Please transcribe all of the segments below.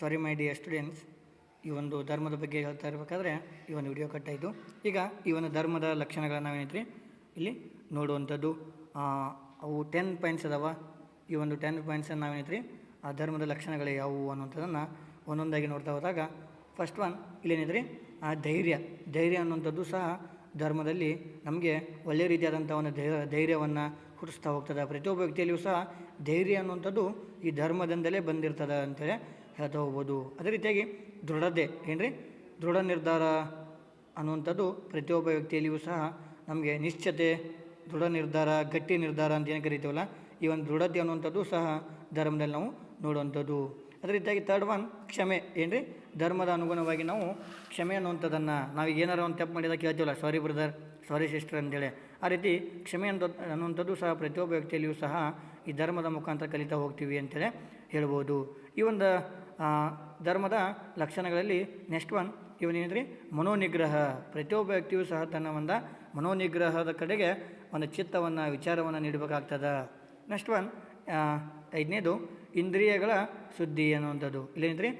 ಸಾರಿ ಮೈ dear students ಈ ಒಂದು ಧರ್ಮದ ಬಗ್ಗೆ ಹೇಳ್ತಾ ಇರಬೇಕಾದ್ರೆ ಈ ಒಂದು ವಿಡಿಯೋ ಕಟ್ಟಾಯಿತು ಈಗ ಈ ಒಂದು ಧರ್ಮದ ಲಕ್ಷಣಗಳನ್ನ ನಾವೇನೈತ್ರಿ ಇಲ್ಲಿ ನೋಡುವಂಥದ್ದು. ಅವು ಟೆನ್ ಪಾಯಿಂಟ್ಸ್ ಅದಾವ. ಈ ಒಂದು ಟೆನ್ ಪಾಯಿಂಟ್ಸನ್ನು ನಾವೇನೈತ್ರಿ ಆ ಧರ್ಮದ ಲಕ್ಷಣಗಳು ಯಾವುವು ಅನ್ನೋಂಥದ್ದನ್ನು ಒಂದೊಂದಾಗಿ ನೋಡ್ತಾ ಹೋದಾಗ ಫಸ್ಟ್ ಒನ್ ಇಲ್ಲೇನಿದ್ರಿ? ಆ ಧೈರ್ಯ. ಧೈರ್ಯ ಅನ್ನುವಂಥದ್ದು ಸಹ ಧರ್ಮದಲ್ಲಿ ನಮಗೆ ಒಳ್ಳೆಯ ರೀತಿಯಾದಂಥ ಒಂದು ಧೈರ್ಯ, ಧೈರ್ಯವನ್ನು ಹುಟ್ಟಿಸ್ತಾ ಹೋಗ್ತದೆ. ಪ್ರತಿಯೊಬ್ಬ ವ್ಯಕ್ತಿಯಲ್ಲಿಯೂ ಸಹ ಧೈರ್ಯ ಅನ್ನುವಂಥದ್ದು ಈ ಧರ್ಮದಿಂದಲೇ ಬಂದಿರ್ತದೆ ಅಂತೇಳಿ ಹೇಳ್ತಾ ಹೋಗ್ಬೋದು ಅದೇ ರೀತಿಯಾಗಿ ದೃಢತೆ ಏನು ರೀ ದೃಢ ನಿರ್ಧಾರ ಅನ್ನುವಂಥದ್ದು ಪ್ರತಿಯೊಬ್ಬ ವ್ಯಕ್ತಿಯಲ್ಲಿಯೂ ಸಹ ನಮಗೆ ನಿಶ್ಚತೆ, ದೃಢ ನಿರ್ಧಾರ, ಗಟ್ಟಿ ನಿರ್ಧಾರ ಅಂತ ಏನು ಕರಿತೀವಲ್ಲ, ಈ ಒಂದು ದೃಢತೆ ಅನ್ನುವಂಥದ್ದು ಸಹ ಧರ್ಮದಲ್ಲಿ ನಾವು ನೋಡುವಂಥದ್ದು. ಅದೇ ರೀತಿಯಾಗಿ ತರ್ಡ್ ಒನ್ ಕ್ಷಮೆ ರೀ ಧರ್ಮದ ಅನುಗುಣವಾಗಿ ನಾವು ಕ್ಷಮೆ ಅನ್ನುವಂಥದ್ದನ್ನು ನಾವು ಏನಾರು ಒಂದು ತಪ್ಪು ಮಾಡಿದಾಗ ಕೇಳ್ತೀವಲ್ಲ ಸಾರಿ ಬ್ರದರ್ ಸಾರಿ ಸಿಸ್ಟರ್ ಅಂತೇಳಿ. ಆ ರೀತಿ ಕ್ಷಮೆ ಅಂತ ಅನ್ನುವಂಥದ್ದು ಸಹ ಪ್ರತಿಯೊಬ್ಬ ವ್ಯಕ್ತಿಯಲ್ಲಿಯೂ ಸಹ ಈ ಧರ್ಮದ ಮುಖಾಂತರ ಕಲಿತಾ ಹೋಗ್ತೀವಿ ಅಂತೇಳಿ ಹೇಳ್ಬೋದು. ಈ ಒಂದು ಧರ್ಮದ ಲಕ್ಷಣಗಳಲ್ಲಿ ನೆಕ್ಸ್ಟ್ ಒನ್ ಇವನೇನಿದ್ರಿ ಮನೋನಿಗ್ರಹ. ಪ್ರತಿಯೊಬ್ಬ ವ್ಯಕ್ತಿಯೂ ಸಹ ತನ್ನ ಒಂದು ಮನೋನಿಗ್ರಹದ ಕಡೆಗೆ ಒಂದು ಚಿತ್ತವನ್ನು, ವಿಚಾರವನ್ನು ನೀಡಬೇಕಾಗ್ತದೆ. ನೆಕ್ಸ್ಟ್ ಒನ್ ಐದನೇದು ಇಂದ್ರಿಯಗಳ ಸುದ್ದಿ ಅನ್ನುವಂಥದ್ದು ಇಲ್ಲೇನಿದ್ರಿ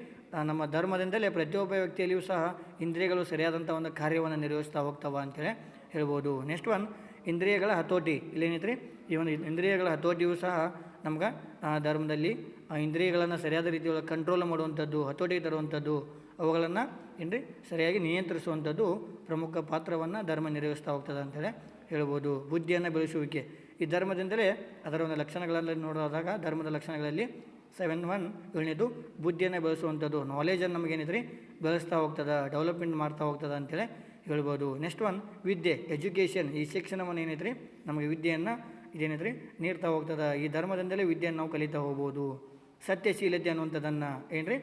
ನಮ್ಮ ಧರ್ಮದಿಂದಲೇ ಪ್ರತಿಯೊಬ್ಬ ವ್ಯಕ್ತಿಯಲ್ಲಿಯೂ ಸಹ ಇಂದ್ರಿಯಗಳು ಸರಿಯಾದಂಥ ಒಂದು ಕಾರ್ಯವನ್ನು ನಿರ್ವಹಿಸ್ತಾ ಹೋಗ್ತಾವ ಅಂತೇಳಿ ಹೇಳ್ಬೋದು. ನೆಕ್ಸ್ಟ್ ಒನ್, ಇಂದ್ರಿಯಗಳ ಹತೋಟಿ. ಇಲ್ಲೇನಿದ್ರಿ ಈ ಒಂದು ಇಂದ್ರಿಯಗಳ ಹತೋಟಿಯೂ ಸಹ ನಮ್ಗೆ ಧರ್ಮದಲ್ಲಿ ಇಂದ್ರಿಯಗಳನ್ನು ಸರಿಯಾದ ರೀತಿಯೊಳಗೆ ಕಂಟ್ರೋಲ್ ಮಾಡುವಂಥದ್ದು ಹತೋಟಿಗೆ ತರುವಂಥದ್ದು, ಅವುಗಳನ್ನು ಏನ್ರಿ, ಸರಿಯಾಗಿ ನಿಯಂತ್ರಿಸುವಂಥದ್ದು ಪ್ರಮುಖ ಪಾತ್ರವನ್ನು ಧರ್ಮ ನಿರ್ವಹಿಸ್ತಾ ಹೋಗ್ತದೆ ಅಂತೇಳಿ ಹೇಳ್ಬೋದು. ಬುದ್ಧಿಯನ್ನು ಬೆಳೆಸುವಿಕೆ. ಈ ಧರ್ಮದಿಂದಲೇ ಅದರ ಒಂದು ಲಕ್ಷಣಗಳಲ್ಲಿ ನೋಡೋದಾಗ ಧರ್ಮದ ಲಕ್ಷಣಗಳಲ್ಲಿ ಸೆವೆನ್ ಒನ್ ಏಳನೇದು ಬುದ್ಧಿಯನ್ನು ಬೆಳೆಸುವಂಥದ್ದು. ನಾಲೆಜನ್ನು ನಮಗೇನಿದ್ರಿ ಬೆಳೆಸ್ತಾ ಹೋಗ್ತದೆ ಡೆವಲಪ್ಮೆಂಟ್ ಮಾಡ್ತಾ ಹೋಗ್ತದೆ ಅಂತೇಳಿ ಹೇಳ್ಬೋದು. ನೆಕ್ಸ್ಟ್ ಒನ್ ವಿದ್ಯೆ ಎಜುಕೇಷನ್ ಈ ಶಿಕ್ಷಣವನ್ನು ಏನೈತ್ರಿ ನಮಗೆ ವಿದ್ಯೆಯನ್ನು ಇದೇನೈತ್ರಿ ನೀರ್ತಾ ಹೋಗ್ತದೆ. ಈ ಧರ್ಮದಿಂದಲೇ ವಿದ್ಯೆಯನ್ನು ನಾವು ಕಲಿತಾ ಹೋಗ್ಬೋದು. ಸತ್ಯಶೀಲತೆ ಅನ್ನುವಂಥದ್ದನ್ನು ಏನ್ರಿ?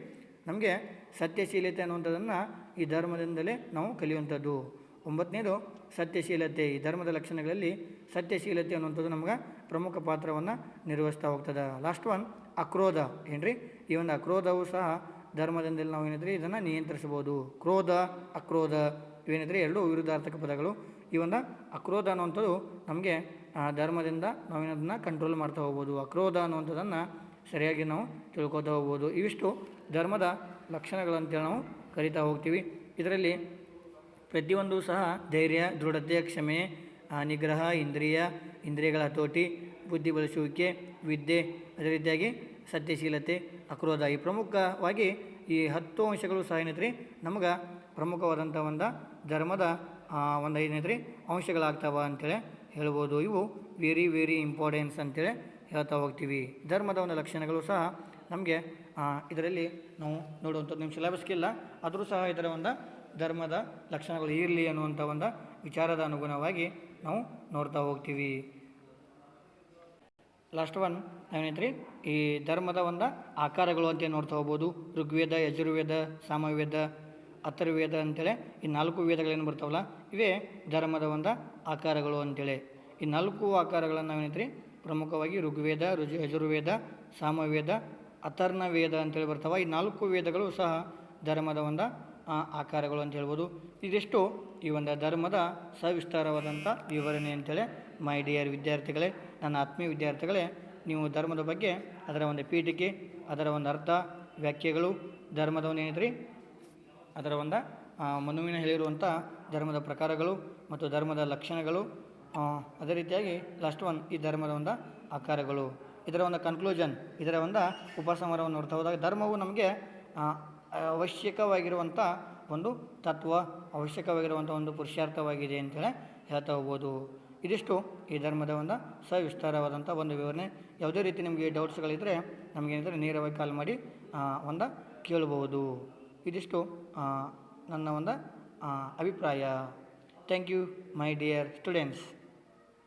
ನಮಗೆ ಸತ್ಯಶೀಲತೆ ಅನ್ನುವಂಥದ್ದನ್ನು ಈ ಧರ್ಮದಿಂದಲೇ ನಾವು ಕಲಿಯುವಂಥದ್ದು. ಒಂಬತ್ತನೇದು ಸತ್ಯಶೀಲತೆ. ಈ ಧರ್ಮದ ಲಕ್ಷಣಗಳಲ್ಲಿ ಸತ್ಯಶೀಲತೆ ಅನ್ನುವಂಥದ್ದು ನಮ್ಗೆ ಪ್ರಮುಖ ಪಾತ್ರವನ್ನು ನಿರ್ವಹಿಸ್ತಾ ಹೋಗ್ತದೆ. ಲಾಸ್ಟ್ ಒನ್ ಅಕ್ರೋಧ. ಏನ್ರಿ? ಈ ಒಂದು ಅಕ್ರೋಧವು ಸಹ ಧರ್ಮದಿಂದಲೇ ನಾವು ಏನಿದ್ರೆ? ಇದನ್ನು ನಿಯಂತ್ರಿಸ್ಬೋದು ಕ್ರೋಧ, ಅಕ್ರೋಧ. ಇವೇನಿದ್ರೆ ಎರಡು ವಿರುದ್ಧಾರ್ಥಕ ಪದಗಳು. ಈ ಒಂದು ಅಕ್ರೋಧ ಅನ್ನುವಂಥದ್ದು ನಮಗೆ ಧರ್ಮದಿಂದ ನಾವೇನದನ್ನು ಕಂಟ್ರೋಲ್ ಮಾಡ್ತಾ ಹೋಗ್ಬೋದು. ಅಕ್ರೋಧ ಅನ್ನುವಂಥದ್ದನ್ನು ಸರಿಯಾಗಿ ನಾವು ತಿಳ್ಕೊತಾ ಹೋಗ್ಬೋದು. ಇವಿಷ್ಟು ಧರ್ಮದ ಲಕ್ಷಣಗಳಂತೇಳಿ ನಾವು ಕರಿತಾ ಹೋಗ್ತೀವಿ. ಇದರಲ್ಲಿ ಪ್ರತಿಯೊಂದು ಸಹ ಧೈರ್ಯ, ದೃಢತೆ, ಕ್ಷಮೆ ನಿಗ್ರಹ, ಇಂದ್ರಿಯ, ಇಂದ್ರಿಯಗಳ ಹತೋಟಿ ಬುದ್ಧಿ ಬಳಸುವಿಕೆ, ವಿದ್ಯೆ, ಅದೇ ರೀತಿಯಾಗಿ ಸತ್ಯಶೀಲತೆ ಅಕ್ರೋಧ ಈ ಪ್ರಮುಖವಾಗಿ ಈ ಹತ್ತು ಅಂಶಗಳು ಸಹ ಏನೈತ್ರಿ? ನಮಗೆ ಪ್ರಮುಖವಾದಂಥ ಒಂದು ಧರ್ಮದ ಒಂದು ಏನೈತ್ರಿ? ಅಂಶಗಳಾಗ್ತಾವ ಅಂತೇಳಿ ಹೇಳ್ಬೋದು. ಇವು ವೆರಿ ವೆರಿ ಇಂಪಾರ್ಟೆನ್ಸ್ ಅಂತೇಳಿ ಹೇಳ್ತಾ ಹೋಗ್ತೀವಿ. ಧರ್ಮದ ಒಂದು ಲಕ್ಷಣಗಳು ಸಹ ನಮಗೆ ಇದರಲ್ಲಿ ನಾವು ನೋಡುವಂಥದ್ದು ನಿಮ್ಮ ಸಿಲೆಬಸ್ಗಿಲ್ಲ ಆದರೂ ಸಹ ಇದರ ಒಂದು ಧರ್ಮದ ಲಕ್ಷಣಗಳು ಇರಲಿ ಅನ್ನುವಂಥ ಒಂದು ವಿಚಾರದ ಅನುಗುಣವಾಗಿ ನಾವು ನೋಡ್ತಾ ಹೋಗ್ತೀವಿ. ಲಾಸ್ಟ್ ಒನ್ ನಾವೇನೈತ್ರಿ ಈ ಧರ್ಮದ ಒಂದು ಆಕಾರಗಳು ಅಂತ ನೋಡ್ತಾ ಹೋಗ್ಬೋದು? ಋಗ್ವೇದ, ಯಜುರ್ವೇದ, ಸಾಮವೇದ, ಅಥರ್ವೇದ ಅಂತೇಳಿ. ಈ ನಾಲ್ಕು ವೇದಗಳೇನು ಬರ್ತಾವಲ್ಲ, ಇವೇ ಧರ್ಮದ ಒಂದು ಆಕಾರಗಳು ಅಂತೇಳಿ. ಈ ನಾಲ್ಕು ಆಕಾರಗಳನ್ನು ನಾವೇನೈತ್ರಿ ಪ್ರಮುಖವಾಗಿ ಋಗ್ವೇದ ರುಜು ಯಜುರ್ವೇದ, ಸಾಮವೇದ ಅಥರ್ನ ವೇದ ಅಂತೇಳಿ ಬರ್ತಾವ. ಈ ನಾಲ್ಕು ವೇದಗಳು ಸಹ ಧರ್ಮದ ಒಂದು ಆಕಾರಗಳು ಅಂತ ಹೇಳ್ಬೋದು. ಇದಿಷ್ಟು ಈ ಒಂದು ಧರ್ಮದ ಸವಿಸ್ತಾರವಾದಂಥ ವಿವರಣೆ ಅಂತೇಳಿ ಮೈ ಡಿಯರ್ ವಿದ್ಯಾರ್ಥಿಗಳೇ, ನನ್ನ ಆತ್ಮೀಯ ವಿದ್ಯಾರ್ಥಿಗಳೇ, ನೀವು ಧರ್ಮದ ಬಗ್ಗೆ ಅದರ ಒಂದು ಪೀಠಿಕೆ, ಅದರ ಒಂದು ಅರ್ಥ, ವ್ಯಾಖ್ಯೆಗಳು, ಧರ್ಮದ ಒಂದು ಏನಿದ್ರಿ ಅದರ ಒಂದು ಮನುವಿನ ಹೇಳಿರುವಂಥ ಧರ್ಮದ ಪ್ರಕಾರಗಳು ಮತ್ತು ಧರ್ಮದ ಲಕ್ಷಣಗಳು ಅದೇ ರೀತಿಯಾಗಿ ಲಾಸ್ಟ್ ಒನ್ ಈ ಧರ್ಮದ ಒಂದು ಆಕಾರಗಳು. ಇದರ ಒಂದು ಕನ್ಕ್ಲೂಷನ್ ಇದರ ಒಂದು ಉಪಸಂಹಾರವನ್ನು ನೋಡ್ತಾ ಹೋದಾಗ ಧರ್ಮವು ನಮಗೆ ಅವಶ್ಯಕವಾಗಿರುವಂಥ ಒಂದು ತತ್ವ ಅವಶ್ಯಕವಾಗಿರುವಂಥ ಒಂದು ಪುರುಷಾರ್ಥವಾಗಿದೆ ಅಂತೇಳಿ ಹೇಳ್ತಾ ಹೋಗ್ಬೋದು. ಇದಿಷ್ಟು ಈ ಧರ್ಮದ ಒಂದು ಸವಿಸ್ತಾರವಾದಂಥ ಒಂದು ವಿವರಣೆ. ಯಾವುದೇ ರೀತಿ ನಿಮಗೆ ಡೌಟ್ಸ್ಗಳಿದ್ದರೆ ನಮಗೇನಿದ್ರೆ ನೇರವಾಗಿ ಕಾಲ್ ಮಾಡಿ ಒಂದು ಕೇಳ್ಬೋದು. ಇದಿಷ್ಟು ನನ್ನ ಒಂದು ಅಭಿಪ್ರಾಯ. Thank you my dear students